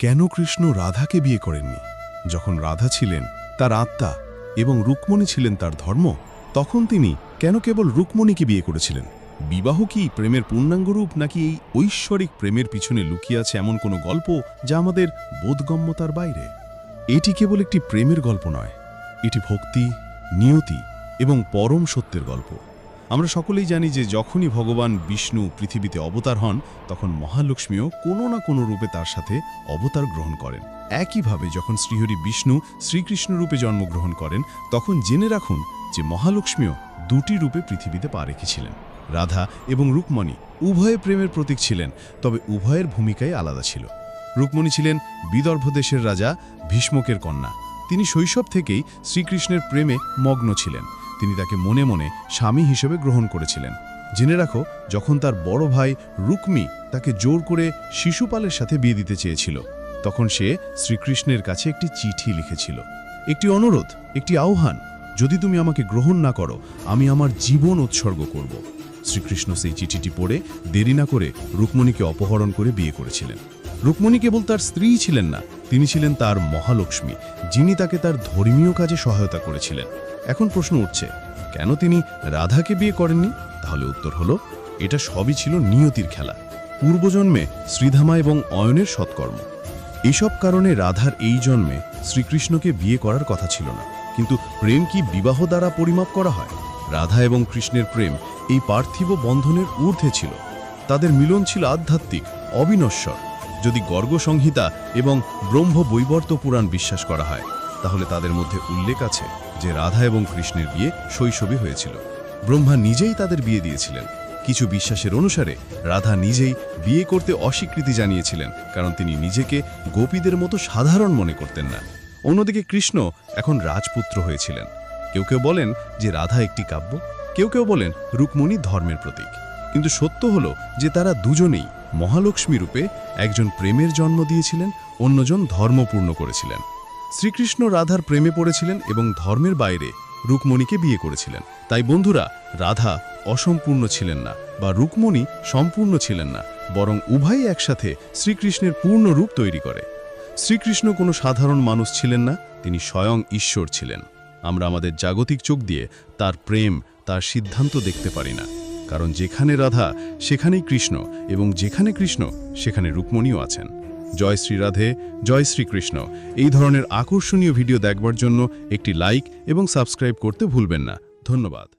কেন কৃষ্ণ রাধাকে বিয়ে করেননি? যখন রাধা ছিলেন তার আত্মা এবং রুক্মণী ছিলেন তার ধর্ম, তখন তিনি কেন কেবল রুক্মণীকে বিয়ে করেছিলেন? বিবাহ কি প্রেমের পূর্ণাঙ্গরূপ নাকি এই ঐশ্বরিক প্রেমের পিছনে লুকিয়ে আছে এমন কোনো গল্প যা আমাদের বোধগম্যতার বাইরে? এটি কেবল একটি প্রেমের গল্প নয়, এটি ভক্তি, নিয়তি এবং পরম সত্যের গল্প। আমরা সকলেই জানি যে যখনই ভগবান বিষ্ণু পৃথিবীতে অবতার হন, তখন মহালক্ষ্মীও কোনো না কোনো রূপে তার সাথে অবতার গ্রহণ করেন। একইভাবে যখন শ্রীহরি বিষ্ণু শ্রীকৃষ্ণ রূপে জন্মগ্রহণ করেন, তখন জেনে রাখুন যে মহালক্ষ্মীও দুটি রূপে পৃথিবীতে পা রেখেছিলেন। রাধা এবং রুক্মণী উভয়ে প্রেমের প্রতীক ছিলেন, তবে উভয়ের ভূমিকাই আলাদা ছিল। রুক্মণী ছিলেন বিদর্ভ দেশের রাজা, ভীষ্মকের কন্যা। তিনি শৈশব থেকেই শ্রীকৃষ্ণের প্রেমে মগ্ন ছিলেন। তিনি তাকে মনে মনে স্বামী হিসেবে গ্রহণ করেছিলেন। জেনে রাখো, যখন তার বড় ভাই রুক্মি তাকে জোর করে শিশুপালের সাথে বিয়ে দিতে চেয়েছিল, তখন সে শ্রীকৃষ্ণের কাছে একটি চিঠি লিখেছিল। একটি অনুরোধ, একটি আহ্বান, যদি তুমি আমাকে গ্রহণ না করো, আমি আমার জীবন উৎসর্গ করব। শ্রীকৃষ্ণ সেই চিঠিটি পড়ে দেরি না করে রুক্মণীকে অপহরণ করে বিয়ে করেছিলেন। রুক্মণী কেবল তার স্ত্রী ছিলেন না, তিনি ছিলেন তার মহালক্ষ্মী, যিনি তাকে তার ধর্মীয় কাজে সহায়তা করেছিলেন। এখন প্রশ্ন উঠছে, কেন তিনি রাধাকে বিয়ে করেননি? তাহলে উত্তর হলো, এটা সবই ছিল নিয়তির খেলা। পূর্বজন্মে শ্রীধামা এবং অয়নের সৎকর্ম। এসব কারণে রাধার এই জন্মে শ্রীকৃষ্ণকে বিয়ে করার কথা ছিল না। কিন্তু প্রেম কি বিবাহ দ্বারা পরিমাপ করা হয়? রাধা এবং কৃষ্ণের প্রেম এই পার্থিব বন্ধনের ঊর্ধ্বে ছিল। তাদের মিলন ছিল আধ্যাত্মিক, অবিনশ্বর। যদি গর্গ সংহিতা এবং ব্রহ্ম বৈবর্ত পুরাণ বিশ্বাস করা হয় তাহলে তাদের মধ্যে উল্লেখ আছে যে রাধা এবং কৃষ্ণের বিয়ে শৈশবে হয়েছিল। ব্রহ্মা নিজেই তাদের বিয়ে দিয়েছিলেন। কিছু বিশ্বাসের অনুসারে রাধা নিজেই বিয়ে করতে অস্বীকৃতি জানিয়েছিলেন, কারণ তিনি নিজেকে গোপীদের মতো সাধারণ মনে করতেন না। অন্যদিকে কৃষ্ণ এখন রাজপুত্র হয়েছিলেন। কেউ কেউ বলেন যে রাধা একটি কাব্য, কেউ কেউ বলেন রুক্মণী ধর্মের প্রতীক। কিন্তু সত্য হল যে তারা দুজনেই মহালক্ষ্মী রূপে একজন প্রেমের জন্ম দিয়েছিলেন, অন্যজন ধর্মপূর্ণ করেছিলেন। শ্রীকৃষ্ণ রাধার প্রেমে পড়েছিলেন এবং ধর্মের বাইরে রুক্মণীকে বিয়ে করেছিলেন। তাই বন্ধুরা, রাধা অসম্পূর্ণ ছিলেন না বা রুক্মণী সম্পূর্ণ ছিলেন না, বরং উভয়ই একসাথে শ্রীকৃষ্ণের পূর্ণ রূপ তৈরি করে। শ্রীকৃষ্ণ কোনো সাধারণ মানুষ ছিলেন না, তিনি স্বয়ং ঈশ্বর ছিলেন। আমরা আমাদের জাগতিক চোখ দিয়ে তার প্রেম, তার সিদ্ধান্ত দেখতে পারি না। কারণ যেখানে রাধা, সেখানেই কৃষ্ণ এবং যেখানে কৃষ্ণ, সেখানে রুক্মণীও আছেন। জয় শ্রী রাধে, জয় শ্রীকৃষ্ণ এই ধরনের আকর্ষণীয় ভিডিও দেখবার জন্য একটি লাইক এবং সাবস্ক্রাইব করতে ভুলবেন না। ধন্যবাদ।